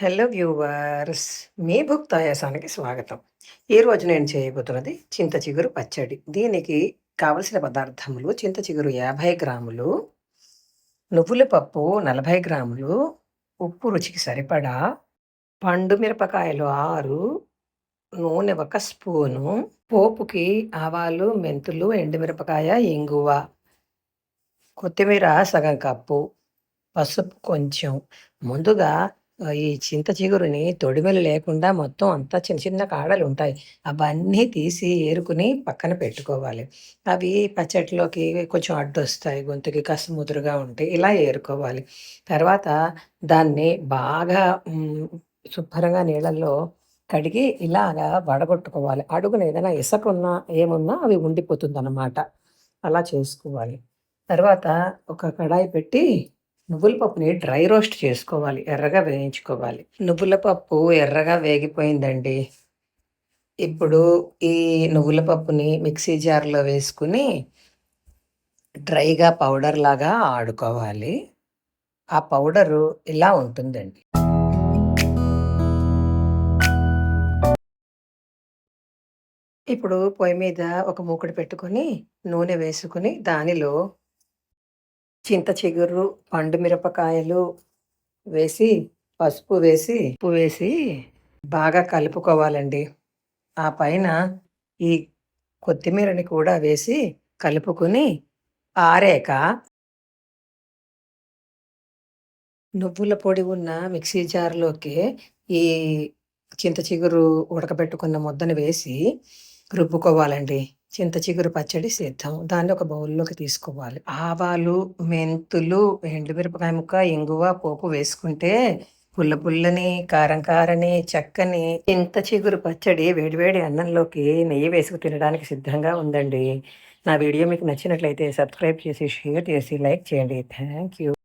Hello viewers మీ భుక్తాయాసానికి స్వాగతం. ఈరోజు నేను చేయబోతున్నది చింత చిగురు పచ్చడి. దీనికి కావలసిన పదార్థములు చింత చిగురు యాభై గ్రాములు నువ్వుల పప్పు నలభై గ్రాములు ఉప్పు రుచికి సరిపడా పండు మిరపకాయలు ఆరు నూనె ఒక స్పూను పోపుకి ఆవాలు మెంతులు ఎండుమిరపకాయ ఇంగువ కొత్తిమీర సగం కప్పు పసుపు కొంచెం. ముందుగా ఈ చింత చిగురుని తొడిమెలు లేకుండా మొత్తం అంతా చిన్న చిన్న కాడలు ఉంటాయి అవన్నీ తీసి ఏరుకుని పక్కన పెట్టుకోవాలి. అవి పచ్చట్లోకి కొంచెం అడ్డొస్తాయి. గొంతుకి కాస్త ముదురుగా ఉంటాయి ఇలా ఏరుకోవాలి. తర్వాత దాన్ని బాగా శుభ్రంగా నీళ్ళల్లో కడిగి ఇలాగా వడగొట్టుకోవాలి. అడుగున ఏదైనా ఇసకున్నా ఏమున్నా అవి ఉండిపోతుంది అన్నమాట అలా చేసుకోవాలి. తర్వాత ఒక కడాయి పెట్టి నువ్వుల పప్పుని డ్రై రోస్ట్ చేసుకోవాలి ఎర్రగా వేయించుకోవాలి. నువ్వుల పప్పు ఎర్రగా వేగిపోయిందండి. ఇప్పుడు ఈ నువ్వుల పప్పుని మిక్సీ జార్లో వేసుకుని డ్రైగా పౌడర్ లాగా ఆడుకోవాలి. ఆ పౌడరు ఇలా ఉంటుందండి. ఇప్పుడు పొయ్యి మీద ఒక మూకుడు పెట్టుకొని నూనె వేసుకుని దానిలో చింత చిగురు పండు మిరపకాయలు వేసి పసుపు వేసి ఉప్పు వేసి బాగా కలుపుకోవాలండి. ఆ పైన ఈ కొత్తిమీరని కూడా వేసి కలుపుకొని ఆరాక నువ్వుల పొడి ఉన్న మిక్సీ జార్లోకి ఈ చింత చిగురు ఉడకబెట్టుకున్న ముద్దను వేసి రుబ్బుకోవాలండి. చింత చిగురు పచ్చడి సిద్ధం. దాన్ని ఒక బౌల్లోకి తీసుకోవాలి. ఆవాలు మెంతులు ఎండుమిరపకాయ ముక్క ఇంగువ పోపు వేసుకుంటే పుల్ల పుల్లని కారం కారని చక్కని చింత చిగురు పచ్చడి వేడివేడి అన్నంలోకి నెయ్యి వేసుకు తినడానికి సిద్ధంగా ఉందండి. నా వీడియో మీకు నచ్చినట్లయితే సబ్స్క్రైబ్ చేసి షేర్ చేసి లైక్ చేయండి. Thank you.